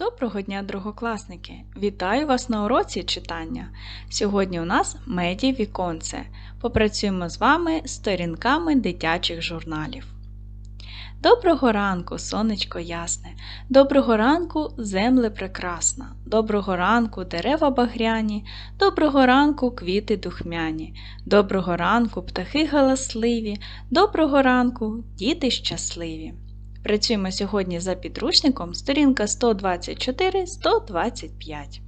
Доброго дня, другокласники! Вітаю вас на уроці читання. Сьогодні у нас меді віконце. Попрацюємо з вами сторінками дитячих журналів. Доброго ранку, сонечко ясне, доброго ранку, земле прекрасна, доброго ранку, дерева багряні, доброго ранку, квіти духмяні, доброго ранку, птахи галасливі, доброго ранку, діти щасливі. Працюємо сьогодні за підручником сторінка 124-125.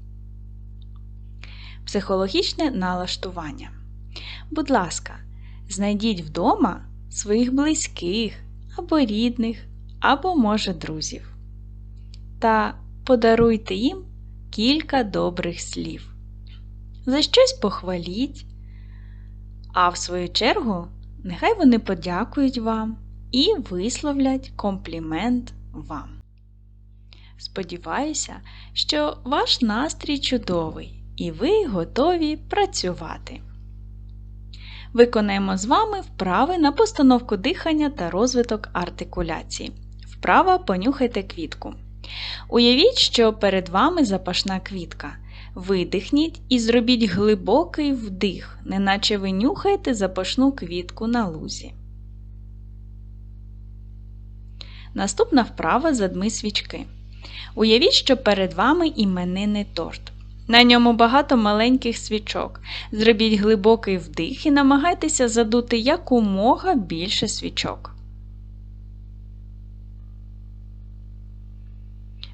Психологічне налаштування. Будь ласка, знайдіть вдома своїх близьких або рідних, або, може, друзів. Та подаруйте їм кілька добрих слів. За щось похваліть, а в свою чергу, нехай вони подякують вам і висловлять комплімент вам. Сподіваюся, що ваш настрій чудовий і ви готові працювати. Виконаємо з вами вправи на постановку дихання та розвиток артикуляції. Вправа понюхайте квітку. Уявіть, що перед вами запашна квітка. Видихніть і зробіть глибокий вдих, неначе ви нюхаєте запашну квітку на лузі. Наступна вправа задми свічки. Уявіть, що перед вами іменинний торт. На ньому багато маленьких свічок. Зробіть глибокий вдих і намагайтеся задути якомога більше свічок.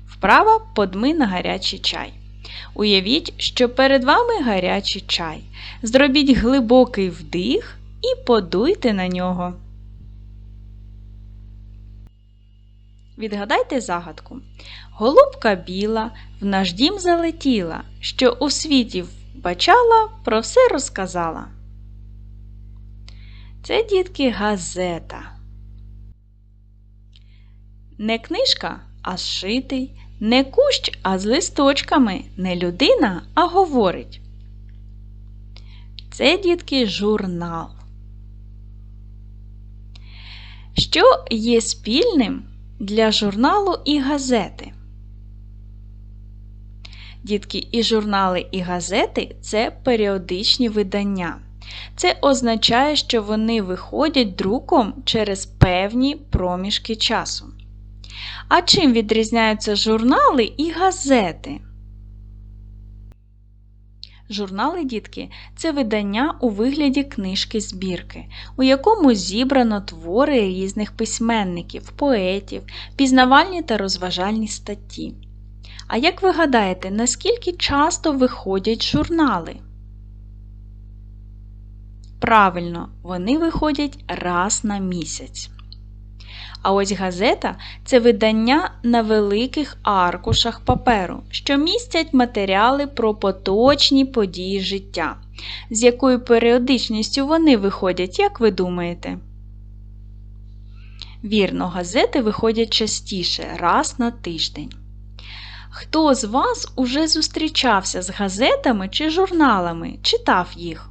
Вправа подми на гарячий чай. Уявіть, що перед вами гарячий чай. Зробіть глибокий вдих і подуйте на нього. Відгадайте загадку. Голубка біла в наш дім залетіла, що у світі вбачала, про все розказала. Це, дітки, газета. Не книжка, а зшитий, не кущ, а з листочками, не людина, а говорить. Це, дітки, журнал. Що є спільним для журналу і газети. Дітки, і журнали, і газети це періодичні видання. Це означає, що вони виходять друком через певні проміжки часу. А чим відрізняються журнали і газети? Журнали, дітки, це видання у вигляді книжки збірки, у якому зібрано твори різних письменників, поетів, пізнавальні та розважальні статті. А як ви гадаєте, наскільки часто виходять журнали? Правильно, вони виходять раз на місяць. А ось газета це видання на великих аркушах паперу, що містять матеріали про поточні події життя. З якою періодичністю вони виходять, як ви думаєте? Вірно, газети виходять частіше, раз на тиждень. Хто з вас уже зустрічався з газетами чи журналами, читав їх?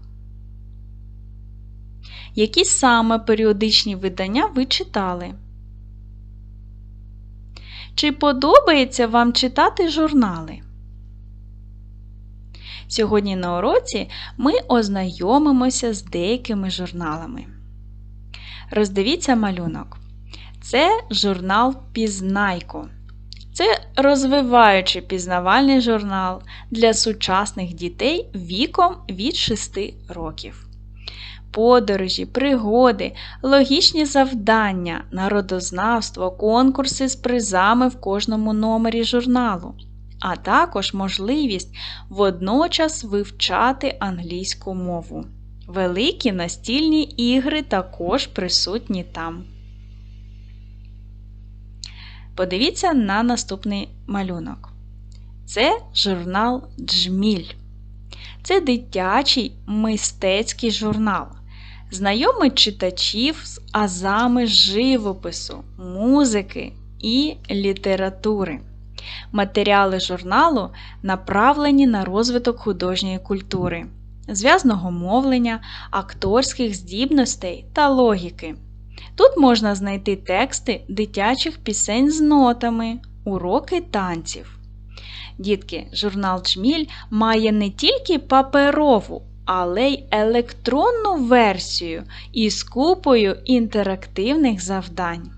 Які саме періодичні видання ви читали? Чи подобається вам читати журнали? Сьогодні на уроці ми ознайомимося з деякими журналами. Роздивіться малюнок. Це журнал Пізнайко. Це розвиваючий пізнавальний журнал для сучасних дітей віком від 6 років подорожі, пригоди, логічні завдання, народознавство, конкурси з призами в кожному номері журналу, а також можливість водночас вивчати англійську мову. Великі настільні ігри також присутні там. Подивіться на наступний малюнок. Це журнал Джміль. Це дитячий мистецький журнал. Знайомить читачів з азами живопису, музики і літератури. Матеріали журналу направлені на розвиток художньої культури, зв'язного мовлення, акторських здібностей та логіки. Тут можна знайти тексти дитячих пісень з нотами, уроки танців. Дітки, журнал Джміль має не тільки паперову, але й електронну версію із купою інтерактивних завдань.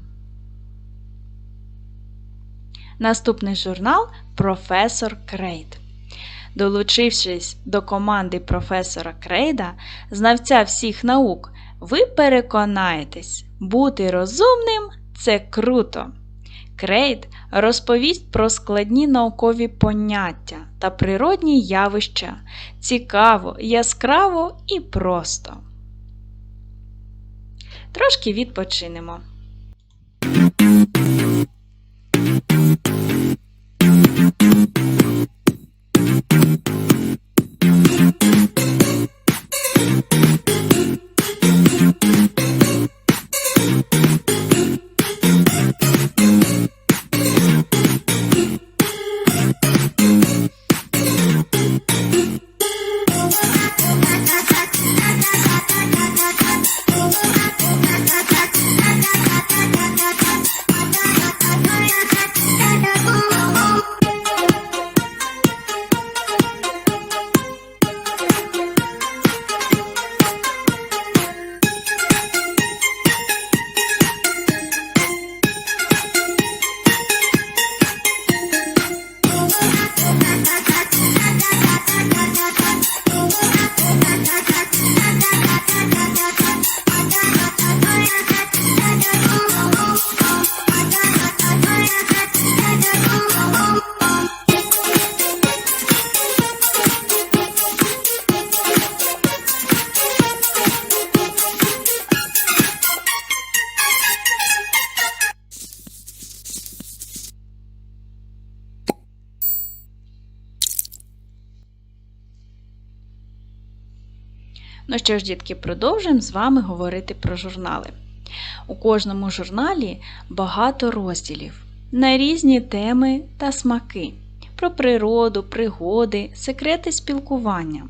Наступний журнал Професор Крейд. Долучившись до команди професора Крейда, знавця всіх наук, ви переконаєтесь, бути розумним це круто. Крейд розповість про складні наукові поняття та природні явища цікаво, яскраво і просто. Трошки відпочинемо. Ну що ж, дітки, продовжуємо з вами говорити про журнали. У кожному журналі багато розділів на різні теми та смаки, про природу, пригоди, секрети спілкування.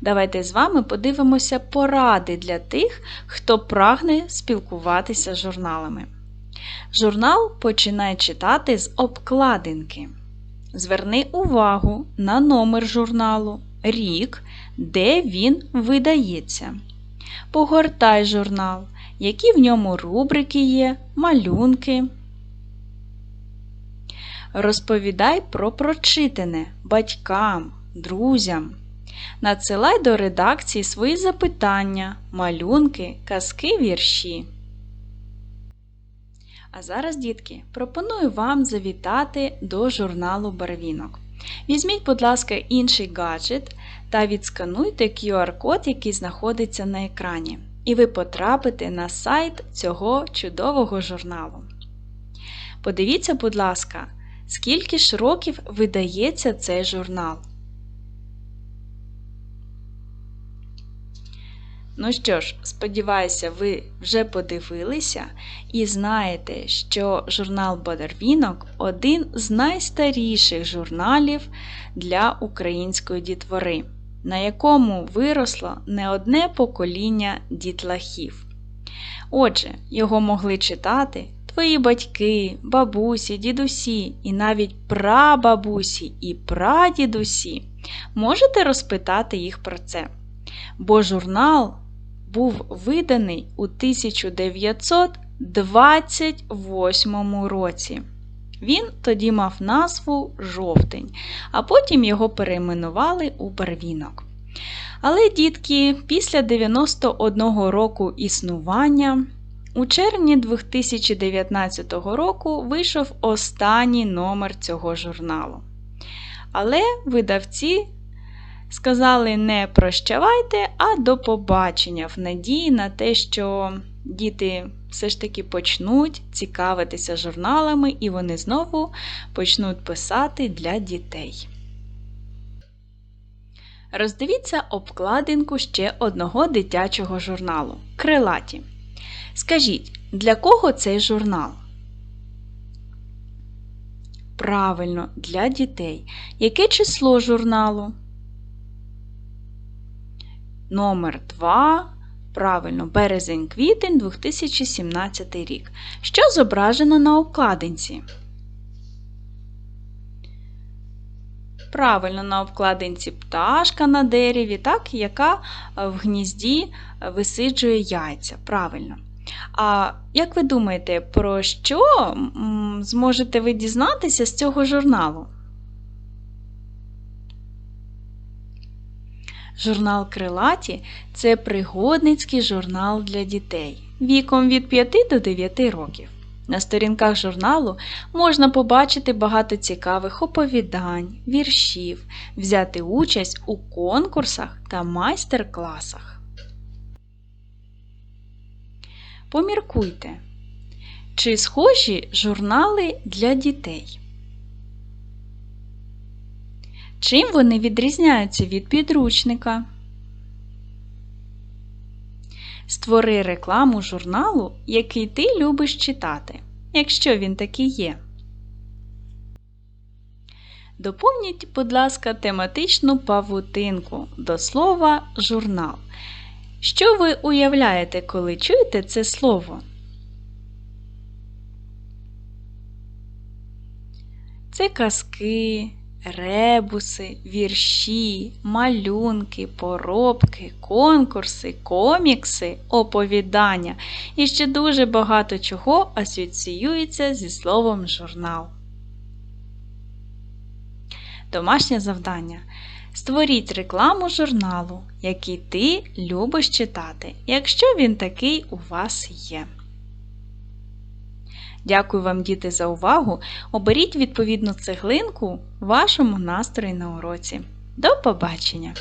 Давайте з вами подивимося поради для тих, хто прагне спілкуватися з журналами. Журнал починає читати з обкладинки. Зверни увагу на номер журналу, рік, де він видається. Погортай журнал, які в ньому рубрики є, малюнки. Розповідай про прочитане батькам, друзям. Надсилай до редакції свої запитання, малюнки, казки, вірші. А зараз, дітки, пропоную вам завітати до журналу Барвінок. Візьміть, будь ласка, інший гаджет та відскануйте QR-код, який знаходиться на екрані, і ви потрапите на сайт цього чудового журналу. Подивіться, будь ласка, скільки ж років видається цей журнал. Ну що ж, сподіваюся, ви вже подивилися і знаєте, що журнал Бодарвінок один з найстаріших журналів для української дітвори, на якому виросло не одне покоління дітлахів. Отже, його могли читати твої батьки, бабусі, дідусі і навіть прабабусі і прадідусі. Можете розпитати їх про це. Бо журнал був виданий у 1928 році. Він тоді мав назву жовтень, а потім його перейменували у барвінок. Але, дітки, після 91 року існування, у червні 2019 року вийшов останній номер цього журналу. Але видавці сказали не прощавайте, а до побачення в надії на те, що діти все ж таки почнуть цікавитися журналами, і вони знову почнуть писати для дітей. Роздивіться обкладинку ще одного дитячого журналу Крилаті. Скажіть, для кого цей журнал? Правильно, для дітей. Яке число журналу? Номер 2. Правильно, березень-квітень 2017 рік. Що зображено на обкладинці? Правильно, на обкладинці пташка на дереві, так, яка в гнізді висиджує яйця. Правильно. А як ви думаєте, про що зможете ви дізнатися з цього журналу? Журнал Крилаті це пригодницький журнал для дітей віком від 5 до 9 років. На сторінках журналу можна побачити багато цікавих оповідань, віршів, взяти участь у конкурсах та майстер-класах. Поміркуйте, чи схожі журнали для дітей? Чим вони відрізняються від підручника? Створи рекламу журналу, який ти любиш читати, якщо він такий є. Доповніть, будь ласка, тематичну павутинку до слова журнал. Що ви уявляєте, коли чуєте це слово? Це казки, ребуси, вірші, малюнки, поробки, конкурси, комікси, оповідання і ще дуже багато чого асоціюється зі словом журнал. Домашнє завдання. Створіть рекламу журналу, який ти любиш читати, якщо він такий у вас є. Дякую вам, діти, за увагу! Оберіть відповідну цеглинку вашому настрою на уроці. До побачення!